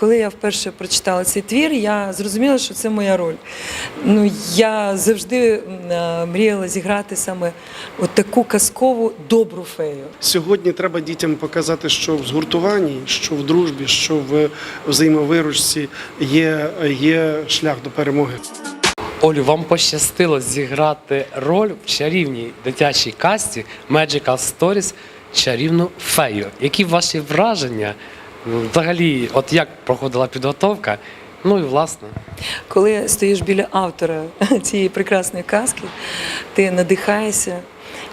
Коли я вперше прочитала цей твір, я зрозуміла, що це моя роль. Ну, я завжди е, мріяла зіграти саме от таку казкову добру фею. Сьогодні треба дітям показати, що в згуртуванні, що в дружбі, що в взаємовиручці є, є шлях до перемоги. Олю, вам пощастило зіграти роль в чарівній дитячій касті Magical Stories чарівну фею. Які ваші враження? Взагалі, от як проходила підготовка? Ну і власне. Коли стоїш біля автора цієї прекрасної казки, ти надихаєшся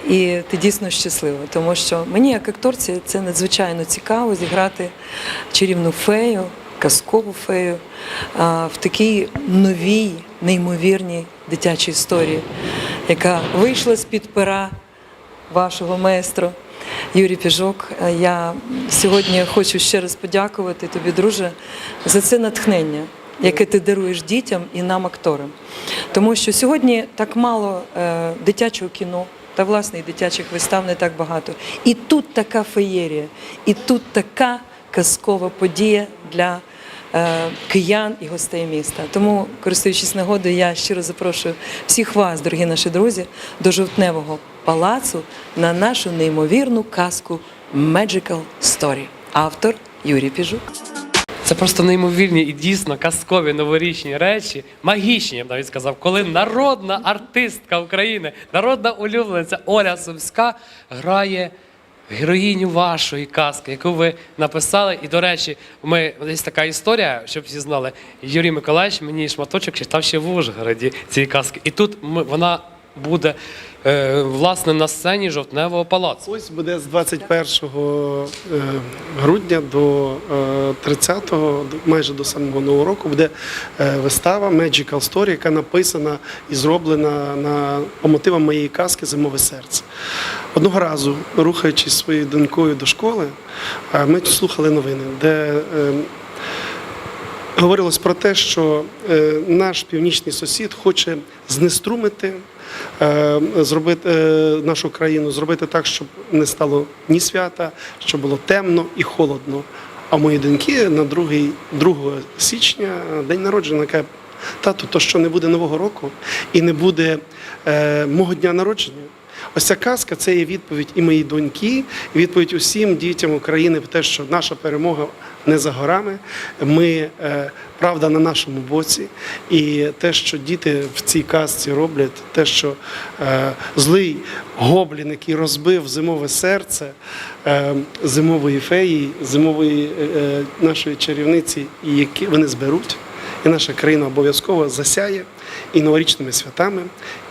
і ти дійсно щаслива. Тому що мені, як акторці, це надзвичайно цікаво зіграти чарівну фею, казкову фею в такій новій, неймовірній дитячій історії, яка вийшла з-під пера вашого майстру. Юрій Піжок, Е, я сьогодні хочу ще раз подякувати тобі, друже, за це натхнення, яке ти даруєш дітям і нам, акторам. Тому що сьогодні так мало е, дитячого кіно та власне і дитячих вистав не так багато. І тут така феєрія, і тут така казкова подія для е, киян і гостей міста. Тому, користуючись нагодою, я щиро запрошую всіх вас, дорогі наші друзі, до жовтневого палацу на нашу неймовірну казку Magical Story. Автор Юрій Піжук. Це просто неймовірні і дійсно казкові новорічні речі, магічні, я б навіть сказав, коли народна артистка України, народна улюблениця Оля Сумська грає героїню вашої казки, яку ви написали. І, до речі, ми десь така історія, щоб всі знали. Юрій Миколаївич мені шматочок читав ще в Ужгороді цієї казки. І тут ми, вона буде е, власне на сцені жовтневого палацу. Ось буде з 21 е, грудня до е, 30-го, майже до самого нового року, буде е, вистава Magical Story, яка написана і зроблена на по мотивам моєї казки Зимове серце. Одного разу, рухаючись своєю донькою до школи, е, ми слухали новини, де е, говорилось про те, що е, наш північний сусід хоче знеструмити, е, зробити е, нашу країну, зробити так, щоб не стало ні свята, щоб було темно і холодно. А мої доньки на 2, 2 січня день народження каже, тату, то що не буде нового року і не буде е, мого дня народження. Ось ця казка це є відповідь і моїй доньки, і відповідь усім дітям України в те, що наша перемога не за горами. Ми е, правда на нашому боці. І те, що діти в цій казці роблять, те, що е, злий гоблін, який розбив зимове серце е, зимової феї, зимової нашої чарівниці, і які вони зберуть. І наша країна обов'язково засяє і новорічними святами,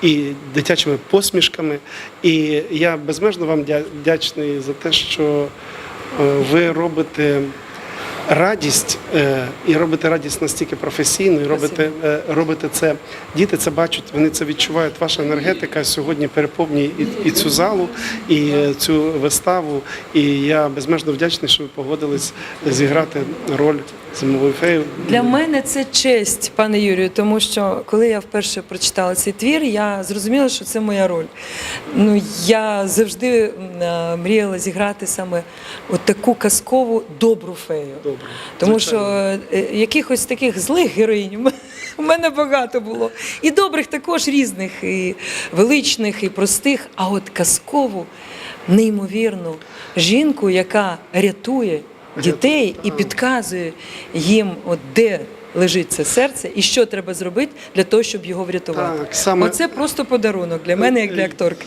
і дитячими посмішками. І я безмежно вам вдячний за те, що е, ви робите радість е, і робите радість настільки професійно, і робите, е, робите це. Діти це бачать, вони це відчувають. Ваша енергетика сьогодні переповнює і, і цю залу, і е, цю виставу. І я безмежно вдячний, що ви погодились зіграти роль зимової феї. Для мене це честь, пане Юрію, тому що коли я вперше прочитала цей твір, я зрозуміла, що це моя роль. Ну я завжди мріяла зіграти саме от таку казкову добру фею. Добре. Тому Звичайно. що е, якихось таких злих героїнь у мене- багато було. І добрих також різних, і величних, і простих. А от казкову, неймовірну жінку, яка рятує дітей і підказує їм, от де лежить це серце, і що треба зробити для того, щоб його врятувати. Так, саме- Оце просто подарунок для мене, як для акторки.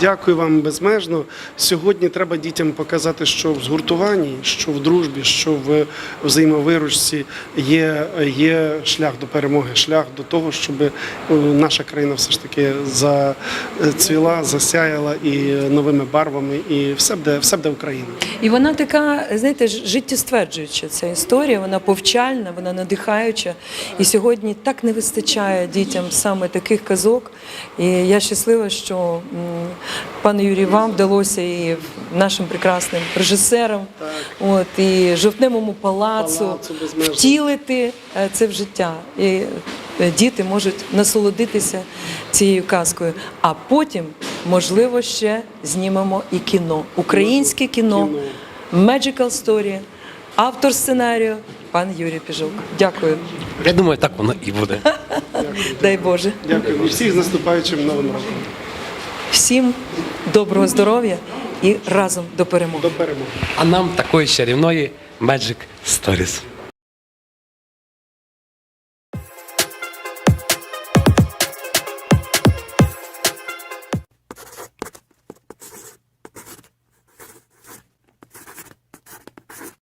Дякую вам безмежно. Сьогодні треба дітям показати, що в згуртуванні, що в дружбі, що в взаємовиручці є, є шлях до перемоги, шлях до того, щоб е, наша країна все ж таки зацвіла, засяяла і новими барвами, і все буде, все буде Україна. І вона така, знаєте, життєстверджуюча ця історія, вона повчальна, вона надихаюча. І сьогодні так не вистачає дітям саме таких казок. І я щаслива, що пане Юрій, вам вдалося і нашим прекрасним режисерам, от і жовтневому палацу, Палацу втілити е, це в життя. І е, діти можуть насолодитися цією казкою. А потім, можливо, ще знімемо і кіно, українське кіно. Magical Story, автор сценарію пан Юрій Піжук. Дякую. Я думаю, так воно і буде. Дай Боже. Дякую. І всіх з наступаючим новим роком. Всім доброго здоров'я і разом до перемоги. До перемоги. А нам такої чарівної Magic Stories.